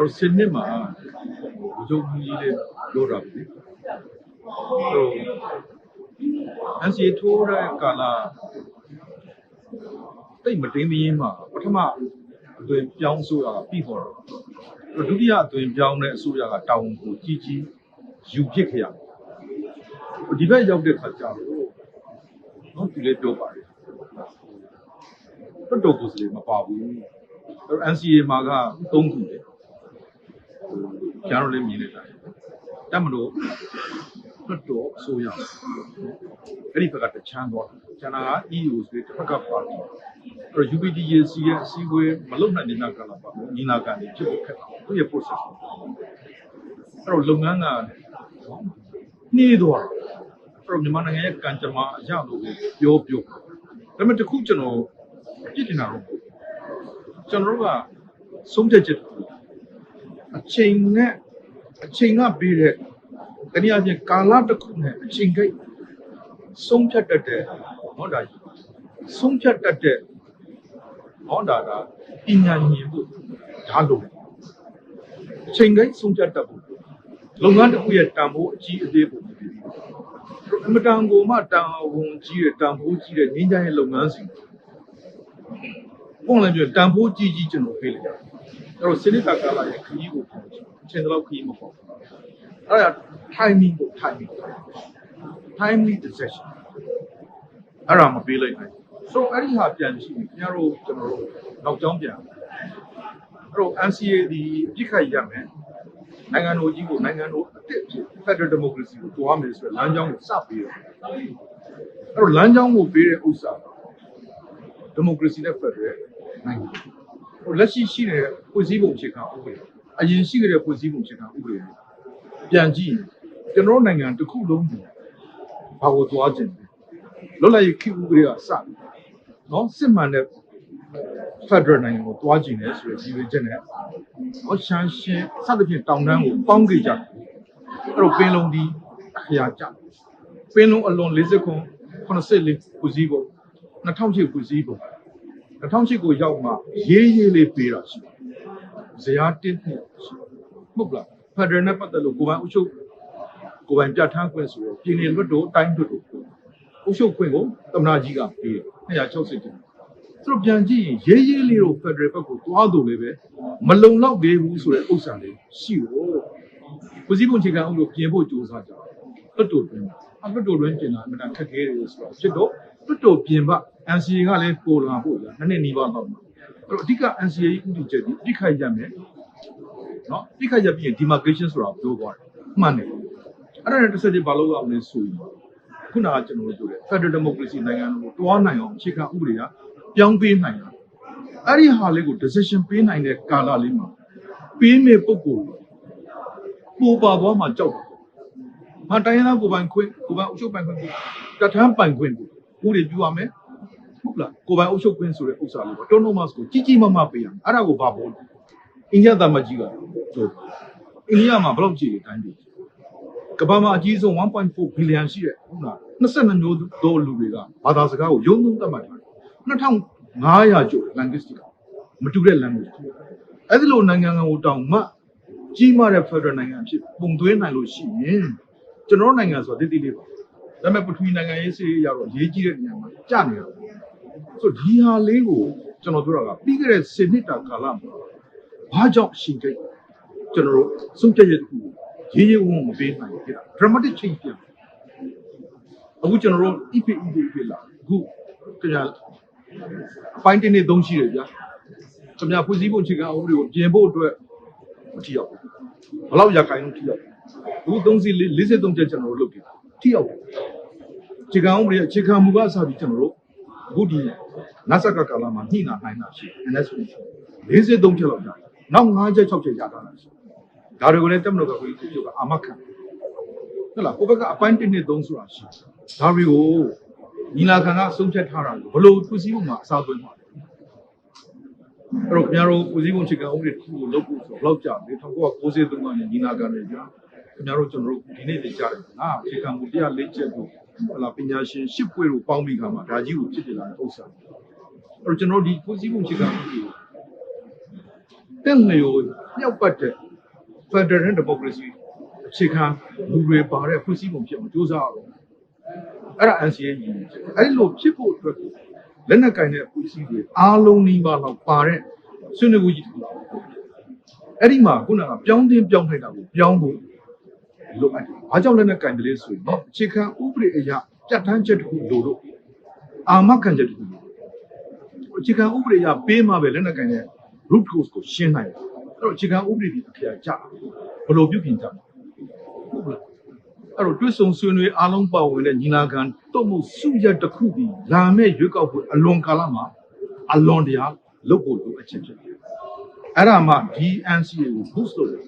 တော့စနစ်မှာဘုချုပ်ကြီးလေးပြောတာပဲဟို NCA ထိုးတဲ့ကာလတိတ်မတင်းမင်းမှာပထမအသွင်ပြောင်းဆိုရတာပြီးပေါ်တော့ဒုတိယအသွင်ပြောင်းတဲ့အစိုးရကတောင်းကိုကြီးကြီးယူဖြစ်ခဲ့ရတယ်ဒီဘက်ရောက်တဲ့ခါကျတော့နော်ဒီလေးပြောပါတယ်တော်တော်ကိုယ်စလေးမပါဘူးအဲ့တော့ NCA မှာက၃ခုလေ ကျွန်တော်လည်းမြင်နေတယ်တက်မလို့တော်တော်အစိုးရအဲ့ဒီဘက်ကတချမ်းသွားတယ်ကျန်တာက EU ဆိုတဲ့တစ်ဖက်ကပါတီအဲ့တော့ UPDC ရဲ့အစည်းအဝေးမလုပ်နိုင်တဲ့နောက်ကလာပါဘူးညီလာခံတွေဖြစ်ဖို့ခက်တာသူ့ရဲ့ process အဲ့တော့လုပ်ငန်းကနှေးသွားတယ်အဲ့တော့မြန်မာနိုင်ငံရဲ့ကံကြမ္မာအရာလို့ပြောပြောဒါပေမဲ့တခုကျွန်တော်ပြစ်တင်တာတော့ကျွန်တော်တို့ကဆုံးဖြတ်ချက်တစ်ခု အချိန်နဲ့အချိန်ကပေးတဲ့တနည်းအားဖြင့်ကာလတစ်ခုနဲ့အချိန်ကိတ်ဆုံးဖြတ်တတ်တဲ့ဟောတာဆုံးဖြတ်တတ်တဲ့ဟောတာကပညာဉာဏ်ဖို့ဒါလို့အချိန်ကိတ်ဆုံးဖြတ်တတ်ဖို့လုပ်ငန်းတစ်ခုရဲ့တန်ဖိုးအကြီးအသေးပုံဖြစ်ပြီးအမတန်ကိုမှတန်ဝန်ကြီးတဲ့တန်ဖိုးကြီးတဲ့ငင်းကြရဲ့လုပ်ငန်းစီပုံလည်းပြတန်ဖိုးကြီးကြီးကျွန်တော်ပေးလိုက်ရတယ် အဲ့တော့စနစ်တကာလာရဲ့ခရီးကိုပြောချင်အချိန်တော့ခရီးမပေါ့အဲ့ဒါ timing ကို timing timely decision အဲ့ဒါမပေးလိုက်နိုင်ဆိုအဲ့ဒီဟာပြန်ရှိရင်ခင်ဗျားတို့ကျွန်တော်တို့နောက်ကျောင်းပြန်အဲ့တော့ NCA ဒီပြစ်ခတ်ရမယ်နိုင်ငံတော်ကြီးကိုနိုင်ငံတော်အစ်စ်ဖြစ် Federal Democracy ကိုတွားမယ်ဆိုတဲ့လမ်းကြောင်းကိုစပေးတယ်အဲ့တော့လမ်းကြောင်းကိုပေးတဲ့ဥစ္စာဒီမိုကရေစီနဲ့ Federal နိုင်ငံဟို လက်ရှိရှိတဲ့ဖွဲ့စည်းပုံအခြေခံဥပဒေအရင်ရှိခဲ့တဲ့ဖွဲ့စည်းပုံအခြေခံဥပဒေပြန်ကြည့်ရင်ကျွန်တော်တို့နိုင်ငံတစ်ခုလုံးကိုဘာကိုသွားခြင်းလဲလွတ်လပ်ရေးခေတ်ဥပဒေကစနော်စစ်မှန်တဲ့ Federal နိုင်ငံကိုတွားကြည့်နေဆိုတဲ့ဒီလိုချက်နဲ့ဟောရှမ်းရှင်းစသဖြင့်တောင်တန်းကိုပေါင်းကြကြတယ်အဲ့တော့ပင်လုံဒီအခရာကြပင်လုံအလွန်40ခွန်84ခုစည်းပုံ2008ခုစည်းပုံ 2008ကိုရောက်မှရေးရေးလေးပေးတာရှိတယ်ဇရာတင်းနှစ်ရှိမဟုတ်လား Federal နဲ့ပတ်သက်လို့ကိုယ်ပိုင်အုပ်ချုပ်ကိုယ်ပိုင်ပြဋ္ဌာန်းခွင့်ဆိုတော့ပြည်နယ်လွတ်တော်တိုင်းလွတ်တော်အုပ်ချုပ်ခွင့်ကိုသမ္မတကြီးကပေးတယ်260ကျင်းသူတို့ပြန်ကြည့်ရင်ရေးရေးလေးတို့ Federal ဘက်ကိုသွားလို့လည်းပဲမလုံလောက်သေးဘူးဆိုတဲ့ဥစ္စာလေးရှိတော့ကိုစည်းပုံအခြေခံအောင်လို့ပြင်ဖို့ကြိုးစားကြတယ်လွတ်တော်တွင်အလွတ်တော်တွင်ပြင်လာအမှန်တန်ခက်ခဲတယ်ဆိုတော့ဖြစ်တော့လွတ်တော်ပြင်ပ NCA ကလည်းပေါ်လာဖို့ရနှစ်နှစ်နီးပါးလောက်မှာအဲ့တော့အဓိက NCA ဥတီချက်ဒီပြိခိုက်ရမယ်နော်ပြိခိုက်ရပြီးရင် demarcation ဆိုတာပြောသွားတယ်မှန်တယ်အဲ့ဒါနဲ့တစ်ဆက်တည်းဘာလို့ရမလဲဆိုရင်ခုနကကျွန်တော်တို့ပြောတယ် Federal Democracy နိုင်ငံကိုတွားနိုင်အောင်အခြေခံဥပဒေကပြောင်းပေးနိုင်တာအဲ့ဒီဟာလေးကို decision ပေးနိုင်တဲ့ကာလလေးမှာပေးမဲ့ပုံကိုပိုပါသွားမှကြောက်တယ်မတိုင်းရင်းသားကိုပိုင်ခွင့်ကိုပိုင်အုပ်ချုပ်ပိုင်ခွင့်ကိုတထမ်းပိုင်ခွင့်ကိုဥပဒေပြုရမယ် ဟုတ်လားကိုပိုင်အုပ်ချုပ်ခွင့်ဆိုတဲ့ဥစ္စာလေးပေါ့ autonomous ကိုကြီးကြီးမားမားပေးရမယ်အဲ့ဒါကိုဘာပေါ်လဲအိန္ဒိယသမကြီးကဆိုအိန္ဒိယမှာဘယ်လောက်ကြည့်လဲတိုင်းပြည်ကမ္ဘာမှာအကြီးဆုံး1.4 billion ရှိတဲ့ဟုတ်လား22မျိုးသောလူတွေကဘာသာစကားကိုယုံသုံးသတ်မှတ်ထားတယ်2500ကျော် linguistic မတူတဲ့ language အဲ့ဒီလိုနိုင်ငံကိုတောင်မှကြီးမားတဲ့ federal နိုင်ငံအဖြစ်ပုံသွင်းနိုင်လို့ရှိရင်ကျွန်တော်နိုင်ငံဆိုတာတိတိလေးပါဒါပေမဲ့ပထဝီနိုင်ငံရေးစီးရတော့ရေးကြီးတဲ့နေရာမှာကြာနေတာ ဆိုဒီဟာလေးကိုကျွန်တော်ပြောတာကပြီးခဲ့တဲ့10နှစ်တာကာလမှာဘာကြောင့်အရှင်ကိတ်ကျွန်တော်တို့ဆုံးဖြတ်ရတဲ့ခုရေးရေးဝုန်းမပေးနိုင်ဖြစ်တာ dramatic change ပြန်အခုကျွန်တော်တို့ EPE ဖြစ်လာအခုခင်ဗျာအပိုင်းတစ်နှစ်သုံးရှိတယ်ဗျာခင်ဗျာဖွဲ့စည်းပုံအခြေခံဥပဒေကိုပြင်ဖို့အတွက်မထီရောက်ဘူးဘယ်လောက်ရခိုင်လို့ထီရောက်အခု3စီ43ချက်ကျွန်တော်တို့လုပ်ပြီထီရောက်အခြေခံဥပဒေအခြေခံမူကအစပြီးကျွန်တော်တို့အခုဒီ နတ်ဆက်ကကာလမှာညှိနှိုင်းနိုင်တာရှိ NSP 43ချက်လောက်ကြာနောက်5ချက်6ချက်ရတာလားရှိဒါတွေကိုလည်းတက်မလို့ကကိုကြီးကအာမခံဟုတ်လားကိုဘက်ကအပိုင်း1နှစ်3ဆိုတာရှိဒါတွေကိုညီလာခံကအဆုံးဖြတ်ထားတာဘလို့သူစည်းမှုမှာအစားသွင်းမှာအဲ့တော့ခင်ဗျားတို့ဦးစည်းပုံချက်ကဥပဒေတစ်ခုကိုလုပ်ဖို့ဆိုတော့ဘယ်လောက်ကြာလဲ1993ကနေညီလာခံနေကြာခင်ဗျားတို့ကျွန်တော်တို့ဒီနေ့နေကြတယ်ငါအခြေခံမှု104ချက်ကိုဟလာပညာရှင်ရှစ်ပွဲကိုပေါင်းပြီးခါမှာဒါကြီးကိုဖြစ်တယ်လာတဲ့ဥစ္စာအဲ့ တော့ကျွန်တော်တို့ဒီဦးစည်းပုံချက်ကဥပဒေကိုတဲ့ငွေကိုမြောက်ပတ်တဲ့ Federal Democracy အခြေခံလူတွေပါတဲ့ဖွဲ့စည်းပုံဖြစ်အောင်ကြိုးစားရအောင်အဲ့ဒါ NCA ကြီးအဲ့ဒီလိုဖြစ်ဖို့အတွက်ကိုလက်နက်ကင်တဲ့ဖွဲ့စည်းတွေအားလုံးဒီပါတော့ပါတဲ့ဆွေးနွေးမှုကြီးတစ်ခုပါအဲ့ဒီမှာခုနကပြောင်းတင်းပြောင်းထိုက်တာကိုပြောင်းဖို့လိုအပ်တယ်။ဘာကြောင့်လက်နက်ကင်တယ်လဲဆိုရင်အခြေခံဥပဒေအရပြဋ္ဌာန်းချက်တစ်ခုလိုလို့အာမခံချက်တစ်ခုလို အခြေခံဥပဒေအရပေးမှပဲလက်နက်ကင်တဲ့ root cause ကိုရှင်းနိုင်တယ်။အဲ့တော့အခြေခံဥပဒေဒီအထက်ကြဘယ်လိုပြုပြင်ကြမလဲ။ဟုတ်လား။အဲ့တော့တွစ်ဆုံဆွေးနွေးအားလုံးပါဝင်တဲ့ညီလာခံတော့မှုစုရက်တစ်ခုဒီလာမဲ့ရွေးကောက်ပွဲအလွန်ကာလမှာအလွန်တရာလုပ်ဖို့လိုအပ်ချက်ဖြစ်တယ်။အဲ့ဒါမှ DNCA ကို boost လုပ်တယ်